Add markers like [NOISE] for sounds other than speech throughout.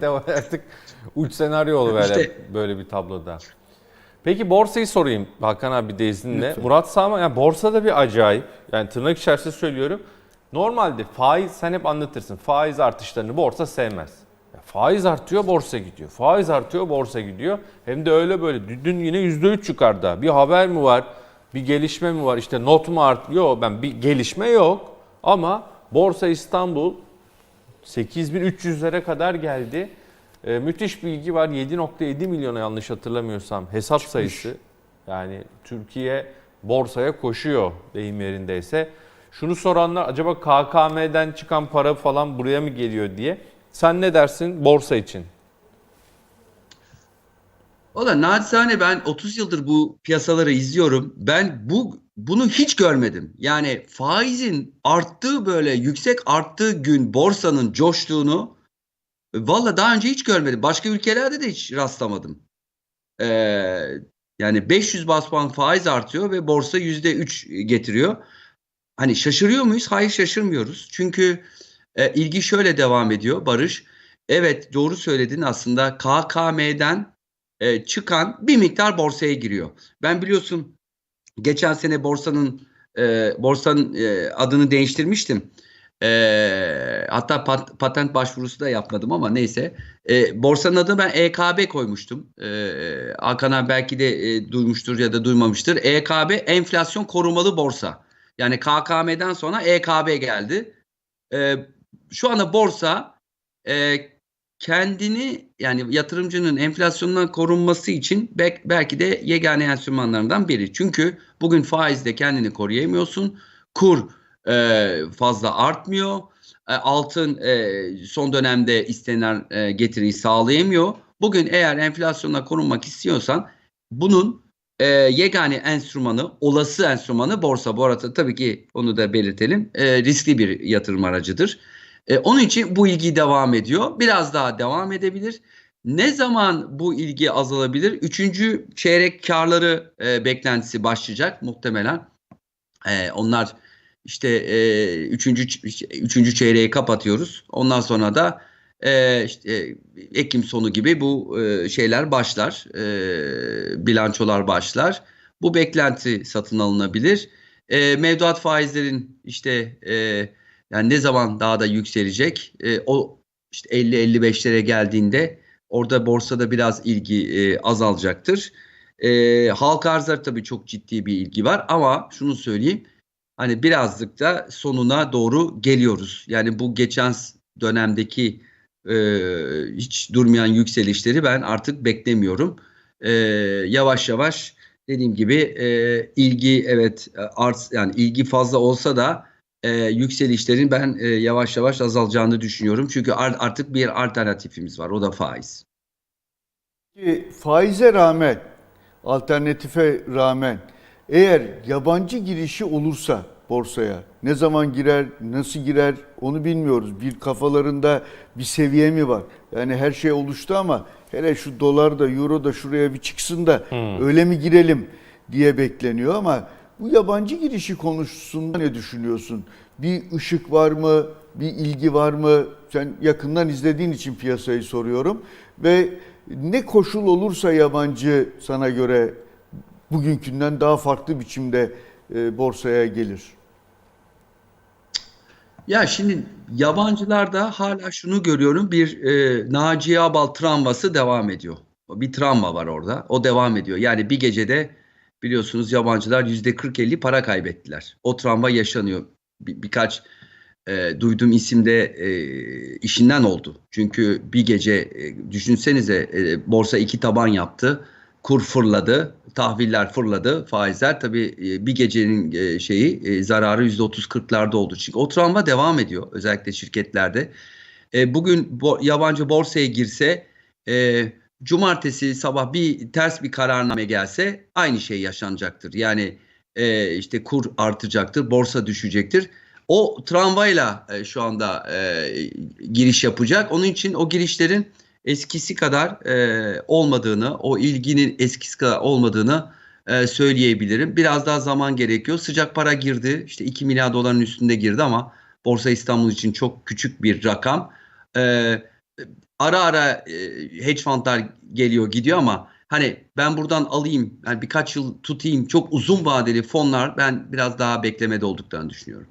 de var artık uç senaryo oluver İşte- böyle bir tabloda. Peki borsayı sorayım Hakan abi de izninle. Lütfen. Murat Sağma, yani borsa da bir acayip. Yani tırnak içerisinde söylüyorum. Normalde faiz, sen hep anlatırsın. Faiz artışlarını borsa sevmez. Ya faiz artıyor, borsa gidiyor. Faiz artıyor, borsa gidiyor. Hem de öyle böyle. Dün yine %3 yukarıda. Bir haber mi var? Bir gelişme mi var? İşte not mu artıyor? Ben bir gelişme yok. Ama Borsa İstanbul 8300'lere kadar geldi. Ee, müthiş bilgi var. 7.7 milyona yanlış hatırlamıyorsam hesap sayısı. Yani Türkiye borsaya koşuyor deyim yerindeyse. Şunu soranlar acaba KKM'den çıkan para falan buraya mı geliyor diye. Sen ne dersin borsa için? Valla naçizane ben 30 yıldır bu piyasaları izliyorum. Ben bu bunu hiç görmedim. Yani faizin arttığı böyle yüksek arttığı gün borsanın coştuğunu valla daha önce hiç görmedim. Başka ülkelerde de hiç rastlamadım. Ee, yani 500 bas puan faiz artıyor ve borsa %3 getiriyor. Hani şaşırıyor muyuz? Hayır şaşırmıyoruz. Çünkü e, ilgi şöyle devam ediyor Barış. Evet doğru söyledin aslında KKM'den e, çıkan bir miktar borsaya giriyor. Ben biliyorsun geçen sene borsanın e, borsanın e, adını değiştirmiştim. E, hatta pat- patent başvurusu da yapmadım ama neyse. E, borsanın adını ben EKB koymuştum. E, Hakan abi belki de e, duymuştur ya da duymamıştır. EKB enflasyon korumalı borsa. Yani KKM'den sonra EKB geldi. E, şu anda borsa e, kendini yani yatırımcının enflasyondan korunması için belki de yegane enstrümanlarından biri. Çünkü bugün faizde kendini koruyamıyorsun. Kur e, fazla artmıyor. E, altın e, son dönemde istenen e, getiriyi sağlayamıyor. Bugün eğer enflasyondan korunmak istiyorsan bunun e, yegane enstrümanı, olası enstrümanı borsa. Bu arada tabii ki onu da belirtelim. E, riskli bir yatırım aracıdır. E, onun için bu ilgi devam ediyor. Biraz daha devam edebilir. Ne zaman bu ilgi azalabilir? Üçüncü çeyrek karları e, beklentisi başlayacak muhtemelen. E, onlar işte e, üçüncü üçüncü çeyreği kapatıyoruz. Ondan sonra da e, işte, e, Ekim sonu gibi bu e, şeyler başlar. E, bilançolar başlar. Bu beklenti satın alınabilir. E, mevduat faizlerin işte e, yani ne zaman daha da yükselecek? E, o işte 50-55'lere geldiğinde orada borsada biraz ilgi e, azalacaktır. E, halka arzlar tabii çok ciddi bir ilgi var ama şunu söyleyeyim. Hani birazcık da sonuna doğru geliyoruz. Yani bu geçen dönemdeki e, hiç durmayan yükselişleri ben artık beklemiyorum. E, yavaş yavaş dediğim gibi e, ilgi evet art yani ilgi fazla olsa da e, yükselişlerin ben e, yavaş yavaş azalacağını düşünüyorum. Çünkü ar- artık bir alternatifimiz var. O da faiz. Ki Faize rağmen, alternatife rağmen eğer yabancı girişi olursa borsaya ne zaman girer, nasıl girer onu bilmiyoruz. Bir kafalarında bir seviye mi var? Yani her şey oluştu ama hele şu dolar da euro da şuraya bir çıksın da öyle mi girelim diye bekleniyor ama bu yabancı girişi konusunda ne düşünüyorsun? Bir ışık var mı? Bir ilgi var mı? Sen yakından izlediğin için piyasayı soruyorum. Ve ne koşul olursa yabancı sana göre bugünkünden daha farklı biçimde e, borsaya gelir. Ya şimdi yabancılarda hala şunu görüyorum bir e, Naciye Abal travması devam ediyor. Bir travma var orada. O devam ediyor. Yani bir gecede biliyorsunuz yabancılar yüzde 40-50 para kaybettiler. O travma yaşanıyor. Bir, birkaç e, duyduğum isimde e, işinden oldu. Çünkü bir gece e, düşünsenize e, borsa iki taban yaptı. Kur fırladı, tahviller fırladı, faizler tabii e, bir gecenin e, şeyi e, zararı %30-40'larda oldu. Çünkü o travma devam ediyor özellikle şirketlerde. Bugün yabancı borsaya girse cumartesi sabah bir ters bir kararname gelse aynı şey yaşanacaktır. Yani e, işte kur artacaktır, borsa düşecektir. O tramvayla e, şu anda e, giriş yapacak. Onun için o girişlerin eskisi kadar e, olmadığını, o ilginin eskisi kadar olmadığını e, söyleyebilirim. Biraz daha zaman gerekiyor. Sıcak para girdi. İşte 2 milyar doların üstünde girdi ama Borsa İstanbul için çok küçük bir rakam. E, ara ara e, hedge fundlar geliyor gidiyor ama hani ben buradan alayım yani birkaç yıl tutayım çok uzun vadeli fonlar ben biraz daha beklemede olduklarını düşünüyorum.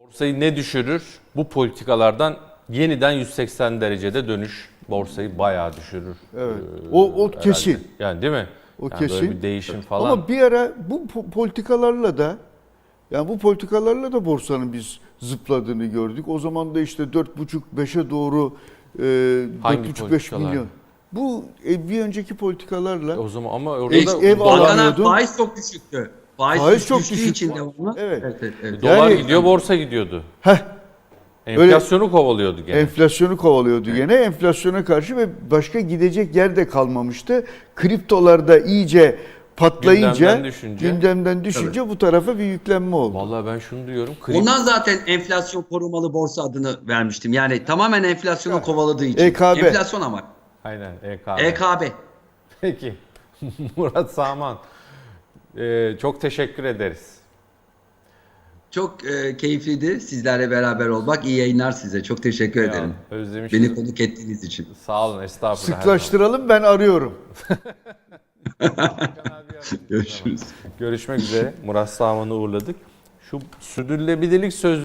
Borsayı ne düşürür? Bu politikalardan yeniden 180 derecede dönüş borsayı bayağı düşürür. Evet. Ee, O- o herhalde. kesin. Yani değil mi? O Yani Böyle kesin. bir değişim falan. Ama bir ara bu po- politikalarla da yani bu politikalarla da borsanın biz zıpladığını gördük. O zaman da işte 4,5-5'e doğru 4,5-5 politikalar? milyon. Bu e, bir önceki politikalarla o zaman ama orada Ev, da ev alamıyordun. faiz çok düşüktü. Faiz, Faiz çok düştüğü düşük. için devamlı. Evet. Evet, evet, evet. dolar Yani- gidiyor, borsa gidiyordu. Heh, Enflasyonu kovalıyordu gene. enflasyonu kovalıyordu yine. Enflasyona karşı ve başka gidecek yer de kalmamıştı. Kriptolarda iyice patlayınca, Gündemden düşünce. gündemden düşünce bu tarafa bir yüklenme oldu. Vallahi ben şunu diyorum. Kripto Ondan zaten enflasyon korumalı borsa adını vermiştim. Yani tamamen enflasyonu kovaladığı için. EKB. Enflasyon ama. Aynen EKB. EKB. Peki. [LAUGHS] Murat Saman. Ee, çok teşekkür ederiz. Çok e, keyifliydi sizlerle beraber olmak. İyi yayınlar size. Çok teşekkür Ya, ederim. Özlemişim. Beni konuk ettiğiniz için. Sağ olun estağfurullah. Sıklaştıralım ben arıyorum. [LAUGHS] Görüşürüz. Görüşmek üzere. Murat Saman'ı uğurladık. Şu sürdürülebilirlik söz